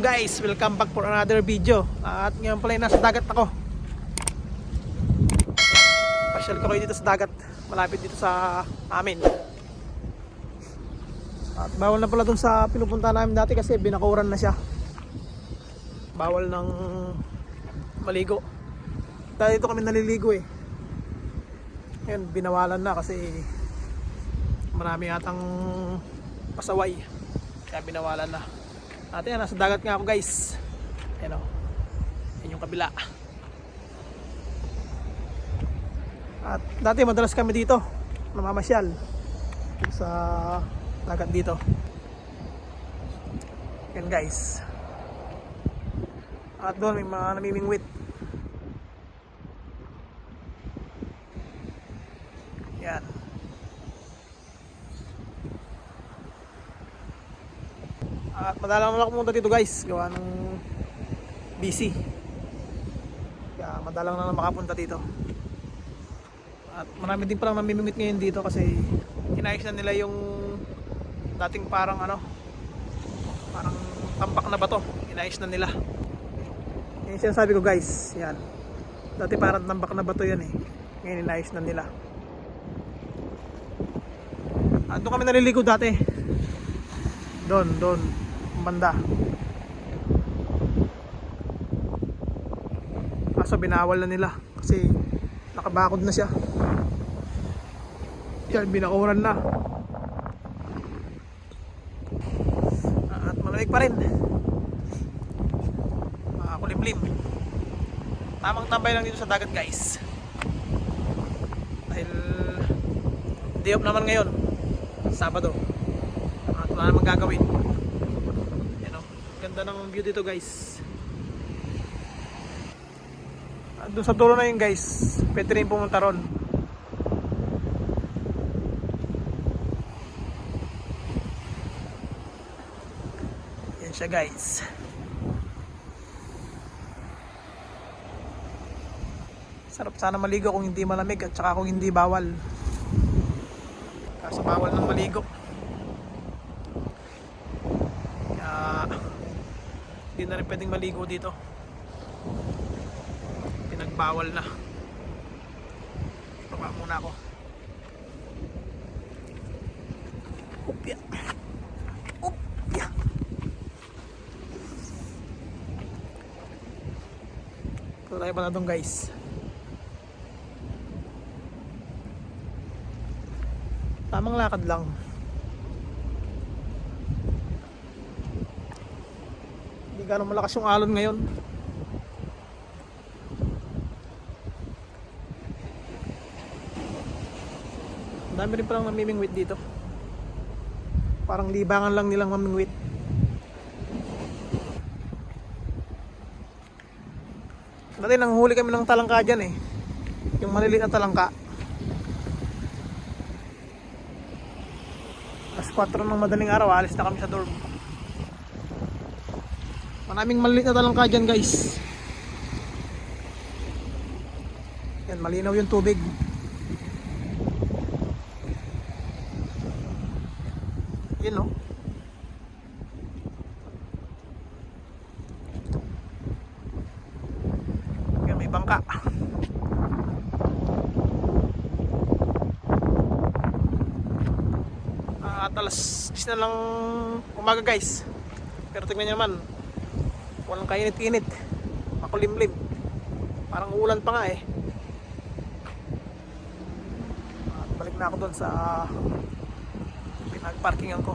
guys? Welcome back for another video. At ngayon pala nasa dagat ako. Pasyal ko kayo dito sa dagat Malapit dito sa amin. At bawal na pala dun sa pinupunta namin dati kasi binakuran na siya. Bawal ng maligo. Dahil dito kami naliligo eh. Ngayon binawalan na kasi Marami atang pasaway. Kaya binawalan na at yan, nasa dagat nga ako guys. Yan o. Yan yung kabila. At dati madalas kami dito. Namamasyal. Sa dagat dito. Yan guys. At doon may mga namimingwit. Yan. At madalang lang ako pumunta dito guys, gawa ng busy. Kaya madalang na makapunta dito. At marami din palang namimimit ngayon dito kasi inayos na nila yung dating parang ano, parang tampak na bato. Inayos na nila. Yan yung sinasabi ko guys, yan. Dati parang tambak na bato yan eh. Ngayon inayos na nila. At doon kami naliligo dati. Doon, doon. Banda. Kaso binawal na nila. Kasi nakabakod na siya. Yan, binakuran na. At malamig pa rin. Makakulimlim. Tamang tambay lang dito sa dagat guys. Dahil day off naman ngayon. Sabado. At wala namang gagawin. Ganda ng view dito guys. Doon sa dulo na yun guys. Pwede rin pumunta ron. Yan siya guys. Sarap sana maligo kung hindi malamig at saka kung hindi bawal. Kaso bawal ng maligo. Kaya hindi na rin pwedeng maligo dito. Pinagbawal na. Baba muna ako. Upya. Upya. Ito tayo pa na doon guys. Tamang lakad lang. Hindi gano'ng malakas yung alon ngayon. Dami rin palang namimingwit dito. Parang libangan lang nilang mamingwit. Dati nanghuli kami ng talangka dyan eh. Yung maliliit na talangka. Alas 4 ng madaling araw, alis na kami sa dorm. Maraming maliit na talangka dyan guys. Yan, malinaw yung tubig. Yun no. Yan, may bangka. Ah, at alas 10 na lang umaga guys. Pero tingnan nyo naman, walang kainit-init. Makulimlim. Parang ulan pa nga eh. At balik na ako doon sa pinag-parkingan ko.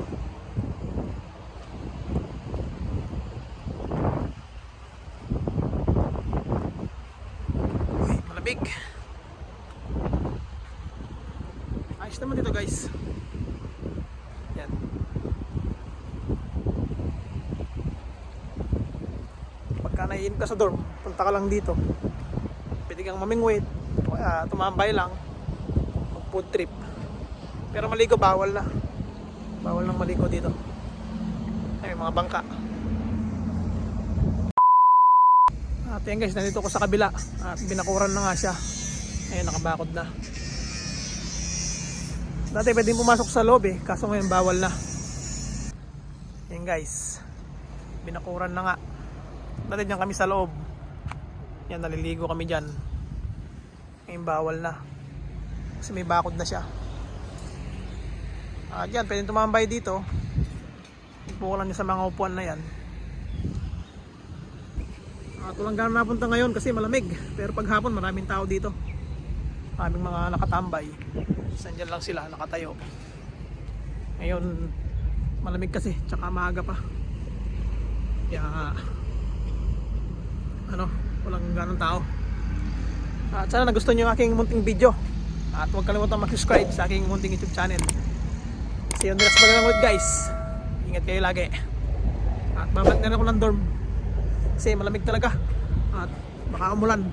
Uy, malamig. Ayos naman dito guys. Yan. Pagka naiinip ka sa dorm, punta ka lang dito. Pwede kang mamingwit, kaya tumambay lang, mag food trip. Pero maligo bawal na. Bawal nang maligo dito. Ay, mga bangka. At yan guys, nandito ko sa kabila. At binakuran na nga siya. Ayun, nakabakod na. Dati pwedeng pumasok sa loob eh, kaso ngayon bawal na. Yan guys. binakuran na nga dati dyan kami sa loob. Yan naliligo kami dyan. Ngayon bawal na. Kasi may bakod na siya. At yan pwede tumambay dito. Ipo niya sa mga upuan na yan. At walang gano'n napunta ngayon kasi malamig. Pero pag hapon maraming tao dito. Maraming mga nakatambay. Sandyan lang sila nakatayo. Ngayon malamig kasi tsaka maaga pa. Kaya ano walang ganong tao. At sana nagustuhan nyo yung aking munting video. At huwag kalimutan mag-subscribe sa aking munting youtube channel. See you on the next vlog guys. Ingat kayo lagi. At babalik na rin ako ng dorm. Kasi malamig talaga. At baka umulan